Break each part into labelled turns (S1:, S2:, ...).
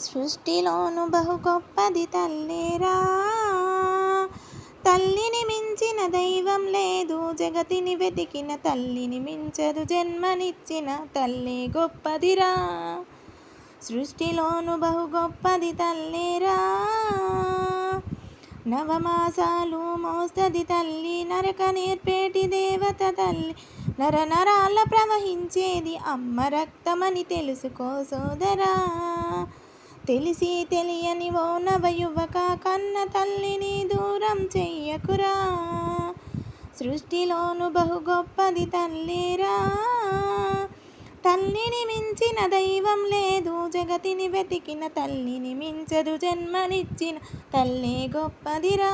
S1: సృష్టిలోను బహు గొప్పది తల్లేరా. తల్లిని మించిన దైవం లేదు. జగతిని వెతికిన తల్లిని మించదు జన్మనిచ్చిన తల్లి గొప్పదిరా. సృష్టిలోను బహు గొప్పది తల్లేరా. నవమాసాలు మోస్తది తల్లి. నరక నేర్పేటి దేవత తల్లి. నర నరాల ప్రవహించేది అమ్మ రక్తమని తెలుసుకో సోదరా. తెలిసి తెలియని ఓ నవయువక కన్న తల్లిని దూరం చెయ్యకురా. సృష్టిలోను బహు గొప్పది తల్లిరా. తల్లిని మించిన దైవం లేదు జగతిని వెతికిన తల్లిని మించదు జన్మనిచ్చిన తల్లి గొప్పదిరా.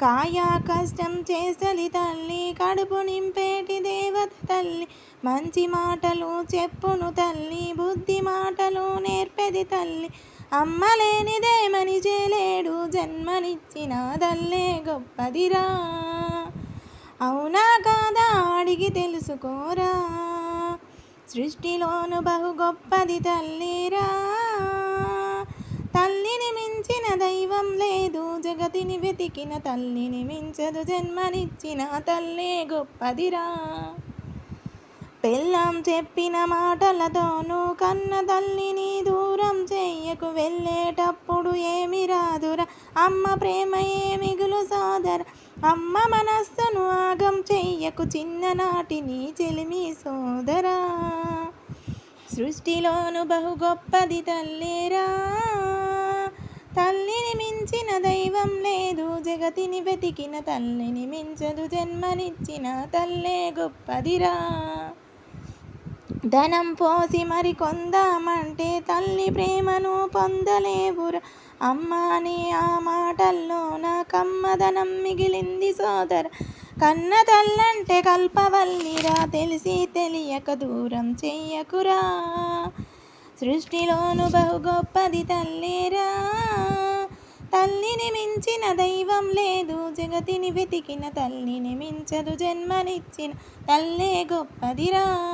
S1: కాయా కష్టం చేసలి తల్లి కడుపు నింపేటి దేవత తల్లి మంచి మాటలు చెప్పును తల్లి బుద్ధి మాటలు నేర్పెది తల్లి. అమ్మ లేనిదే మనిషే లేడు జన్మనిచ్చిన తల్లే గొప్పదిరా. అవునా కాదా అడిగి తెలుసుకోరా. సృష్టిలోను బహు గొప్పది తల్లిరా. తల్లిని మించిన దైవం లేదు జగతిని వెతికిన తల్లిని మించదు జన్మనిచ్చిన తల్లే గొప్పదిరా. పెళ్ళాం చెప్పిన మాటలతోనూ కన్న తల్లిని దూరం చెయ్యకు వెళ్ళేటప్పుడు ఏమి రాదురా? అమ్మ ప్రేమ ఏ మిగులు సోదర? అమ్మ మనస్సును ఆగం చెయ్యకు చిన్ననాటి నీ చెలిమి సోదరా. సృష్టిలోను బహు గొప్పది తల్లిరా? తల్లిని మించిన దైవం లేదు. జగతిని వెతికిన తల్లిని మించదు. జన్మనిచ్చిన తల్లే గొప్పదిరా. ధనం పోసి మరి కొందామంటే తల్లి ప్రేమను పొందలేవురా. అమ్మ అని ఆ నా కమ్మదనం మిగిలింది సోదర. కన్న తల్లంటే కల్పవల్లిరా తెలిసి తెలియక దూరం చెయ్యకురా. సృష్టిలోను బహు గొప్పది తల్లిరా. తల్లిని మించిన దైవం లేదు జగతిని వెతికిన తల్లిని మించదు జన్మనిచ్చిన తల్లే గొప్పదిరా.